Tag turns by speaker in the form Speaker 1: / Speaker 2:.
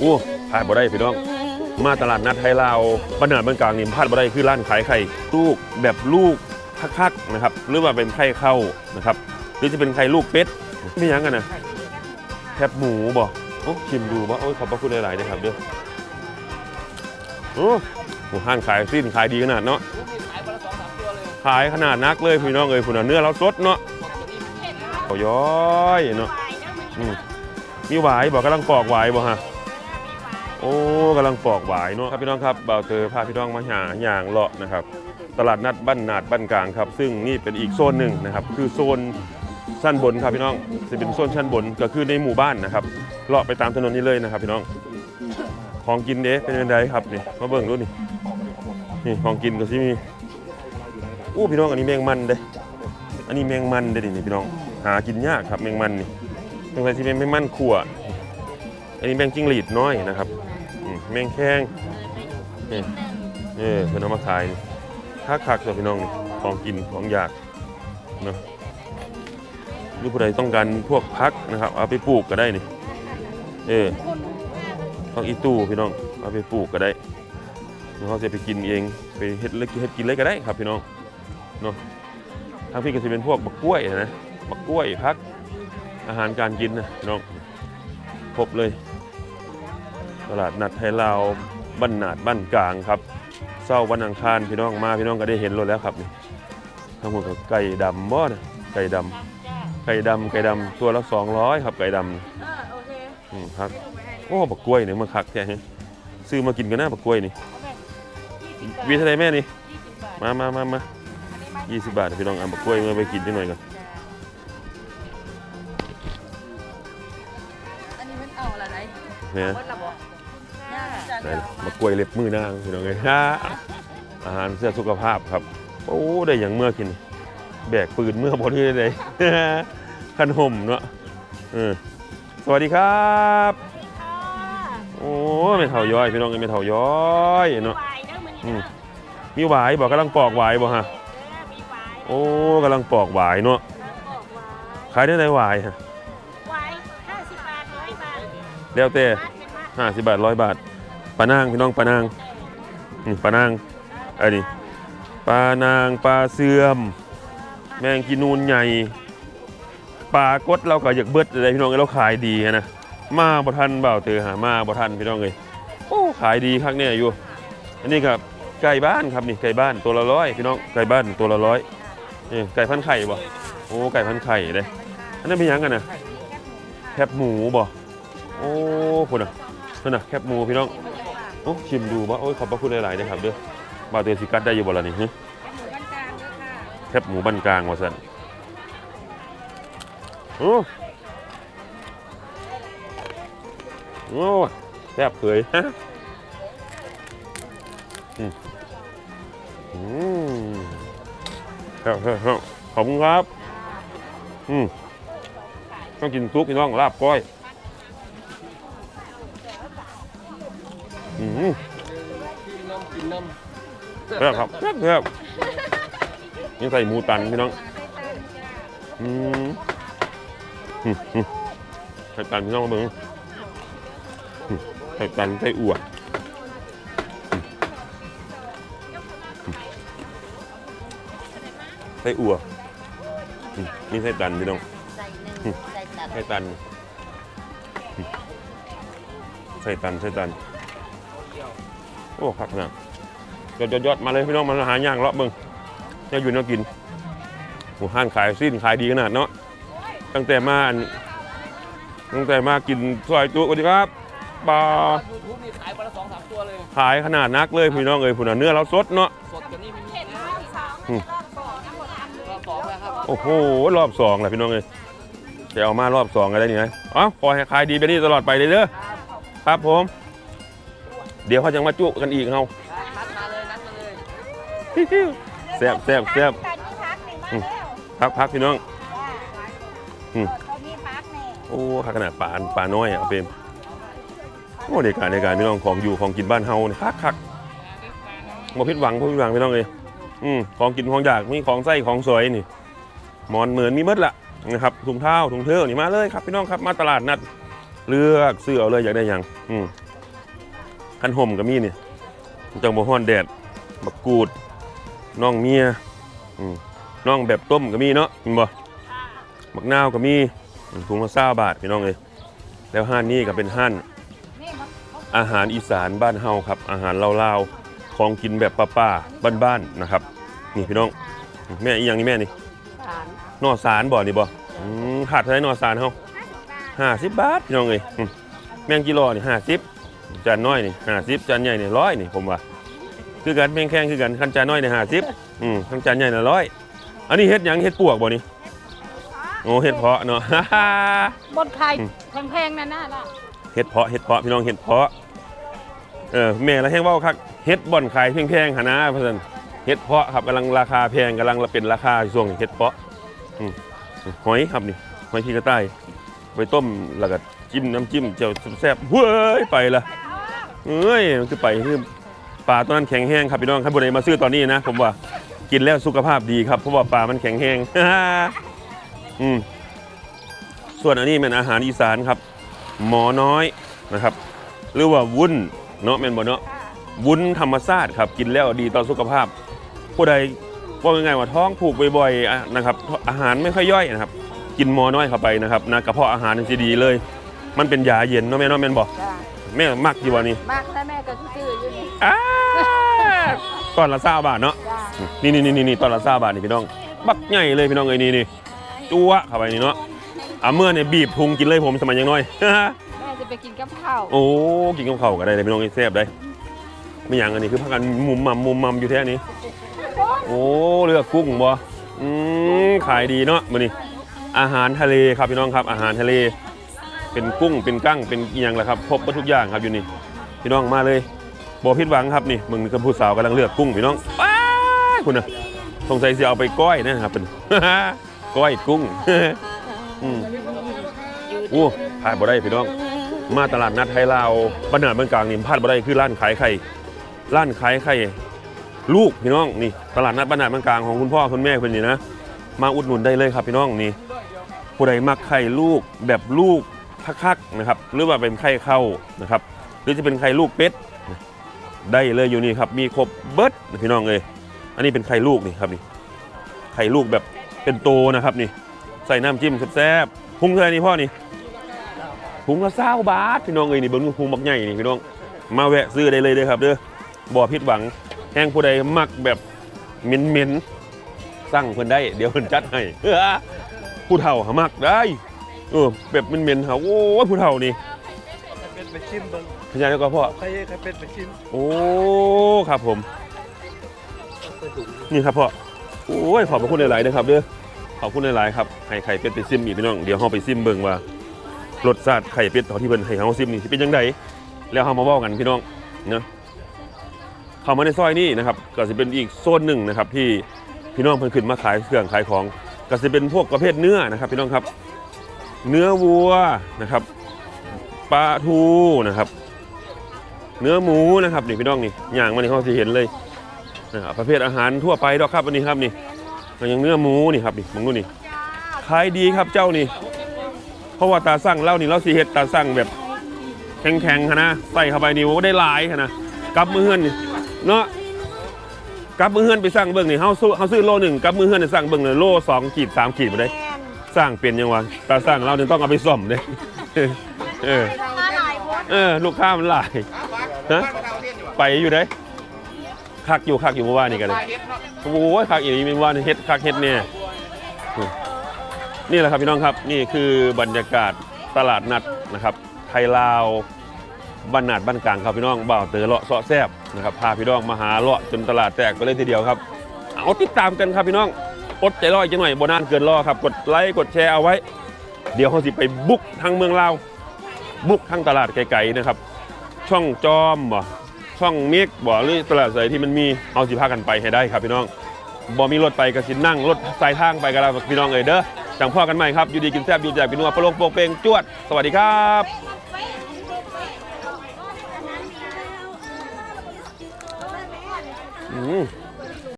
Speaker 1: โอ้พลาดบ่ได้พี่น้อง มาตลาดนัดไทยลาวบ้านนาดบ้านกลางนี่พลาดบ่ได้คือร้านขายไข่ลูกแบบลูกคักๆนะครับหรือว่าเป็นไข่เข้านะครับ หรือจะเป็นไข่ลูกเป็ดไม่ยั้งกันนะแคบหมูบ่โอ้ชิมดูบ่โอ้ยขอบพระคุณหลายๆนะครับเด้อโอ้โหห้างขายสิ้นขายดีขนาดเนาะ
Speaker 2: ขาย
Speaker 1: ขนาดนักเลยพี่น้องเอ้ยผุนเนื้อเราสดเนาะเขาย้อยเนาะมมีหวายบอกกำลังปอกหวายบ่ฮะ โอ้กำลังปอกหวายเนาะครับพี่น้องครับเบาเตอพาพี่น้องมาหาอย่างเลาะนะครับ ตลาดนัดบ้านนาดบ้านกลางครับ ซึ่งนี่เป็นอีกโซนหนึ่งนะครับ คือโซนชั้นบนครับพี่น้องจะเป็นโซนชั้นบนก็คือในหมู่บ้านนะครับเลาะไปตามถนนนี้เลยนะครับ พี่น้องของกินเด้เป็นยังไงครับนี่มาเบิ่งดูนี่นี่ของกินก็สิมีอู้พี่น้องอันนี้แมงมันเด้อันนี้แมงมันเด้นี่พี่น้อง หากินยากครับแมงมันนี่แมงมันที่เป็นแมงมันขั่วอันนี้แมงจิ้งหรีดน้อยนะครับ แมงแข้งนี่เออเพิ่นเอามาขายนี่คักตัวพี่น้องนี่ของกินของอยากเนาะหรือผู้ใดต้องการพวกพักนะครับ เอาไปปลูกก็ได้นี่เออต้องอีตู้พี่น้องเอาไปปลูกก็ได้เขาจะไปกินเองไปเฮ็ดเล็กเฮ็ดกินเลยก็ได้ครับพี่น้องเนาะทางพี่ก็จะเป็นพวกบักกล้วยนะบักกล้วยพักอาหารการกินนะพี่น้องครบเลย ตลาดนัดไทยลาวบ้านนาดบ้านกลางครับเศร้าวันอังคารพี่น้องมาพี่น้องก็ได้เห็นรถแล้วครับนี่ทั้งหมดก็ไก่ดำบ่นะไก่ดำไก่ดำไก่ดำตัวละ200ครับไก่ดำ
Speaker 3: เออโอเค
Speaker 1: อืมครับโอ้บักกล้วยเนี่ยมันคักแท้ฮะซื้อมากินกันนะบักกล้วยนี่วีเท่าไรแม่นี่มามามามายี่สิบบาทพี่น้องเอามากล้วยมาไปกินนิดหน่อยก่อน
Speaker 3: อันนี้มันเอาอะไรไหน
Speaker 1: เนี่ย
Speaker 3: วัดละบ่ ย่าจะ
Speaker 1: ไหน
Speaker 3: เอา
Speaker 1: มากล้วยเล็บมือนางพี่น้องเลยฮ่าอาหารเสื้อสุขภาพครับ โอ้ได้อย่างเมื่อกิน แบกปืนเมื่อบนที่ได้ขนมเนาะเออสวัสดีครับโอ้ไม่เท่าย้อย พี่น้องไม่เท่าย้อยเนาะ
Speaker 3: หวายเด้อมัน
Speaker 1: อื
Speaker 3: นี่
Speaker 1: มมีหวายบอกกำลังปอกหวายบ่ฮะ
Speaker 3: เด้อมีหวาย
Speaker 1: โอ้กำลังปอกหวายเนาะ
Speaker 3: บอกหวาย
Speaker 1: ขายได้ไหนหวายฮะ
Speaker 3: หวายห้าสิบบาทร้อยบาท
Speaker 1: แล้วแต่
Speaker 3: บาทเป็นบาท
Speaker 1: ห้าสิบบาทร้อยบาท ปลานางพี่น้องปลานางนี่ปลานางไอ้นี่ปลานางปลาเสื่อม แมงกินูนใหญ่ปลากดเราก็อยากเบิดอะไรพี่น้องเอ้ยเราขายดีนะมาบ่ทันเบาเตือหามาบ่ทันพี่น้องเลยโอ้ขายดีคักเนี่ยอยู่ อันนี้ครับไก่บ้านครับนี่ไก่บ้านตัวละร้อยพี่น้องไก่บ้านตัวละร้อยนี่ไก่พันไข่บ่โอ้ไก่พันไข่เลยอันนั้นเป็นยังกันนะแคบหมูบ่โอ้คุณอะคุณอะแคบหมูพี่น้อง โอ้ชิมดูบ่โอ้ยขอบพระคุณหลายๆนะครับเด้อบ่าเตอสิกัดได้อยู่บ่ล่ะนี่ฮะ
Speaker 3: แค่หมูบ้านกลางด้อค่ะ
Speaker 1: แคบหมูบ้านกลางว่าสันโอ้โอ้แซ่บเผยฮะอืมอืมคบครับครับขอบคุณครับ อืมต้องกินซุปพี่น้องลาบก้อย อืม
Speaker 2: กินน้ำกินน้
Speaker 1: แซ่บครับแซ่บแซ่บยังใส่หมูตันพี่น้องอืมอืมอืมไข่ตันพี่น้องมาเบิ่งอืมไข่ตันไส้อั่วอืมอืมไส้อั่วอืมนี่ไส้ตันพี่น้อง
Speaker 3: ใส่หนึ่งใส่ตัด
Speaker 1: ไส้ตันอืมไส้ตันไส้ตัน โอ้ครับนะยอดยอดยอดมาเลยพี่น้องมาหาย่างเลาะเบิ่งเนี่ยอยู่แนวกินหมูห้านขายสิ้นขายดีขนาดเนาะตั้งแต่มาอันตั้งแต่มากินซอยจุสวัสดีครับปลาำ
Speaker 2: ยูทูบนี่ขายวันละสองสามตัวเลย
Speaker 1: ขายขนาดนักเลยพี่น้องเอ้ยผุนนะเนื้อเราสดเนาะ
Speaker 2: สดกว่านี้ไม่มี
Speaker 3: เห็น
Speaker 2: นะ
Speaker 3: รอบสอง
Speaker 1: อืม
Speaker 3: รอบสองทั้งหมดอัน
Speaker 2: รอบสองแล้วครับ
Speaker 1: โอ้โหรอบสองแหละพี่น้องเอ้ยจะเอามารอบสองอะไรนี่นะอ๋อขอให้ขายดีไปนี่ตลอดไปเลยเด้อครับผม เดี๋ยวเขาจะมาจุกันอีกเฮา
Speaker 2: นัดมาเลยนัดมาเลย
Speaker 1: แซ่บแซ่บแซ่บ
Speaker 3: การที่พักนี่มาแล้ว
Speaker 1: พักพักพี่น้อง
Speaker 3: จ้า
Speaker 1: อืม
Speaker 3: เขามีพักแน่
Speaker 1: โอ้ขนาดปลาปลาน้อยอะเอาเป็นโอ้ในการในการพี่น้องของอยู่ของกินบ้านเฮานี่คักคักบ่ผิดหวังบ่ผิดหวังพี่น้องเลยอืมของกินของอยากมีของไส้ของสวยนี่หมอนเหมือนมีหมดละนะครับถุงเท้าถุงเท้านี่มาเลยครับพี่น้องครับมาตลาดนัดเลือกซื้อเอาเลยอยากได้หยังอืม คันห่มก็มีนี่จังบ่ฮ้อนแดดบักกูดน้องเมียอืมน้องแบบต้มก็มีเนาะเห็นบ่บักนาวก็มีถุงละ20บาทพี่น้องเอ้ยแล้วห้านนี้ก็เป็นห้าน
Speaker 3: นี่มัน
Speaker 1: อาหารอีสานบ้านเฮาครับ อาหารลาวๆของกินแบบป้าๆบ้านๆนะครับ นี่พี่น้องแม่อีหยังนี่แม่นี่
Speaker 3: สาร
Speaker 1: นอสารบ่นี่บ่อืมขาดเท่าไหร่นอสารเฮาห้าสิบบาทพี่น้องเอ้ยอืมแมงกิโลนี่ห้าสิบ จานน้อยนี่ห้าสิบจานใหญ่นี่ร้อยนี่ผมว่า คือกันแมงแข้งคือกันคันจานน้อยนี่ห้าสิบอืมคันจานใหญ่น่ะร้อยอันนี้เฮ็ดหยังเฮ็ดปวกบ่นี่โอ้เฮ็ดเพาะเนาะ
Speaker 3: บนไข่แพงๆนั่นน่ะล่ะ
Speaker 1: เฮ็ดเพาะเฮ็ดเพาะพี่น้องเฮ็ดเพาะเออแม่ละแห้งเว้าคักเฮ็ดบ่อนขายแพงๆหนนะเพิ่นเฮ็ดเพาะครับกำลังราคาแพงกำลังเป็นราคาช่วงนี้เฮ็ดเพาะอืมหอยครับนี่หอยขี้กระต่ายไปต้มแล้วก็จิ้มน้ำจิ้มเจียวแซ่บๆเว้ยไปละ เอ้ยมันคือไปคือปลาตัวนั้นแข็งแห้งครับพี่น้องครับบ่ได้มาซื้อตอนนี้นะผมว่ากินแล้วสุขภาพดีครับเพราะว่าปลามันแข็งแห้งอืมส่วนอันนี้เป็นอาหารอีสานครับ หมอน้อยนะครับ หรือว่าวุ้นเนาะแม่นบ่เนาะวุ้นธรรมชาติครับกินแล้วดีต่อสุขภาพ ผู้ใดว่าง่ายๆว่าท้องผูกบ่อยๆนะครับ อาหารไม่ค่อยย่อยนะครับ กินหมอน้อยเข้าไปนะครับนะกระเพาะอาหารนี่ดีเลย มันเป็นยาเย็นเนาะแม่เนาะแม่นบ่
Speaker 3: จ้า
Speaker 1: แม่มักอยู่บ่นี่
Speaker 3: มากแล้วแม่ก็ซื้ออยู่นี่
Speaker 1: อ้าตอนละซาบาทเนาะ
Speaker 3: จ้า
Speaker 1: นี่นี่นี่นี่ตอนละซาบาทนี่พี่น้อง บักใหญ่เลยพี่น้องเอ้ยนี่นี่จั่วเข้าไปนี่เนาะอะเมื่อเนี่ยบีบพุงกินเลยผมสมัยยังน้อย
Speaker 3: แม่จะไปกินกับข้าว
Speaker 1: โอ้กินกับข้าวก็ได้เลยพี่น้องแซ่บได้ไม่อย่างอันนี้คือพักกันมุมมัมมุมมัมอยู่แท้นี้ โอ้เลือกกุ้งบ่อืมขายดีเนาะมื้อนี้อาหารทะเลครับพี่น้องครับอาหารทะเล เป็นกุ้งเป็นกั้งเป็นอีหยังล่ะครับครบทุกอย่างครับอยู่นี่พี่น้องมาเลยบ่ผิดหวังครับนี่มึงกับผู้สาวกำลังเลือกกุ้งพี่น้องว้าคุณน่ะสงสัยสิเอาไปก้อยนะครับเป็นก้อยกุ้งอืมโอ้พลาดบ่ได้พี่น้อง มาตลาดนัดไทยลาวบ้านนาดเมืองกลางนี่พลาดบ่ได้คือร้านขายไข่ร้านขายไข่ลูกพี่น้องนี่ ตลาดนัดบ้านนาดเมืองกลางของคุณพ่อคุณแม่คนนี้นะมาอุดหนุนได้เลยครับพี่น้องนี่ผู้ใดมักไข่ลูกแบบลูก คักๆนะครับหรือว่าเป็นไข่เข้านะครับหรือจะเป็นไข่ลูกเป็ดได้เลยอยู่นี่ครับมีครบเบิดพี่น้องเลยอันนี้เป็นไข่ลูกนี่ครับนี่ไข่ลูกแบบเป็นโตนะครับนี่ใส่น้ำจิ้มแซ่บๆพุงเท่าไหร่นี่พ่อนี่พุงละเศร้าบาทพี่น้องเอ้ยนี่เบิ้งพุงบักใหญ่นี่พี่น้องมาแวะซื้อได้เลยเด้อครับเด้อบ่ผิดหวังแห้งผู้ใดมักแบบเหม็นๆสั่งเพิ่นได้ เดี๋ยวเพิ่นจัดให้ผู้เฒ่าหมักได้ เออแบบเหม็นๆหาโอ้ยผู้เฒ่านี่
Speaker 4: เป็นไปชิมเบิ้ง
Speaker 1: พญานาคพ่อ
Speaker 4: ใครใครเป็นไปชิม
Speaker 1: โอ้ครับผมนี่ครับพ่อ โอ้ยขอบพระคุณหลายๆนะครับเด้อขอบคุณหลายๆครับให้ไข่เป็ดไปซิมอีกพี่น้อง เดี๋ยวเฮาไปซิมเบิ่งว่ารสชาติไข่เป็ดตอนที่เพิ่นให้เฮาซิมนี่สิเป็นจังไดแล้วเฮามาเว้ากันพี่น้องเนาะเข้ามาในซอยนี้นะครับ ก็สิเป็นอีกโซนหนึ่งนะครับที่พี่น้องเพิ่นขึ้นมาขายเครื่องขายของ ก็สิเป็นพวกประเภทเนื้อนะครับ พี่น้องครับ เนื้อวัวนะครับปลาทูนะครับ เนื้อหมูนะครับนี่พี่น้องนี่อย่างมันนี่เขาสิเห็นเลยนะครับประเภทอาหารทั่วไปดอกครับอันนี้ครับนี่ก็ยังเนื้อหมูนี่ครับนี่มึงดูนี่ขายดีครับเจ้านี่เพราะว่าตาสั่งเล่านี่เราสิเฮ็ดตาสั่งแบบแข็งๆนะใส่เข้าไปนี่โอ้ได้หลายนะกลับมือเฮือนนี่เนาะกลับมือเฮือนไปสั่งเบิ่งนี่เฮาซื้อเฮาซื้อโลหนึ่งกลับมือเฮือนนี่สั่งเบิ่งเลยโลสองขีดสามขีดบ่ได้ สร้างเป็นยังวะตาสั่งเราเนี่ยต้องเอาไปซ่อมเด้เออ
Speaker 3: มาหลายคน
Speaker 1: เออลูกค้ามันหลายฮะไปอยู่ได้คักอยู่คักอยู่เมื่อวานนี่กันเลยโอ้ยคักอีกเมื่อวานเฮ็ดคักเฮ็ดเนี่ยอืมนี่แหละครับพี่น้องครับนี่คือบรรยากาศตลาดนัดนะครับ ไทยลาวบ้านนาดบ้านกลางครับพี่น้องบ่าวเตอเลาะเสาะแซบนะครับพาพี่น้องมาหาเลาะจนตลาดแตกไปเลยทีเดียวครับ เอาติดตามกันครับพี่น้อง อดใจรออีกจังหน่อยบนนานเกินรอครับ กดไลค์กดแชร์เอาไว้ เดี๋ยวเขาสิไปบุกทางเมืองลาวบุกทั้งตลาดไกลๆนะครับ ช่องจอมบ่ช่องเมกบ่หรือตลาดใสที่มันมีเอาสิพากันไปให้ได้ครับพี่น้องบ่มีรถไปก็สินั่งรถสายทางไปกันแล้วพี่น้องเอ้ยเด้อจังพ่อกันใหม่ครับอยู่ดีกินแซ่บอยู่แจกพี่นัวปลงโปกเปงจวด สวัสดีครับอืม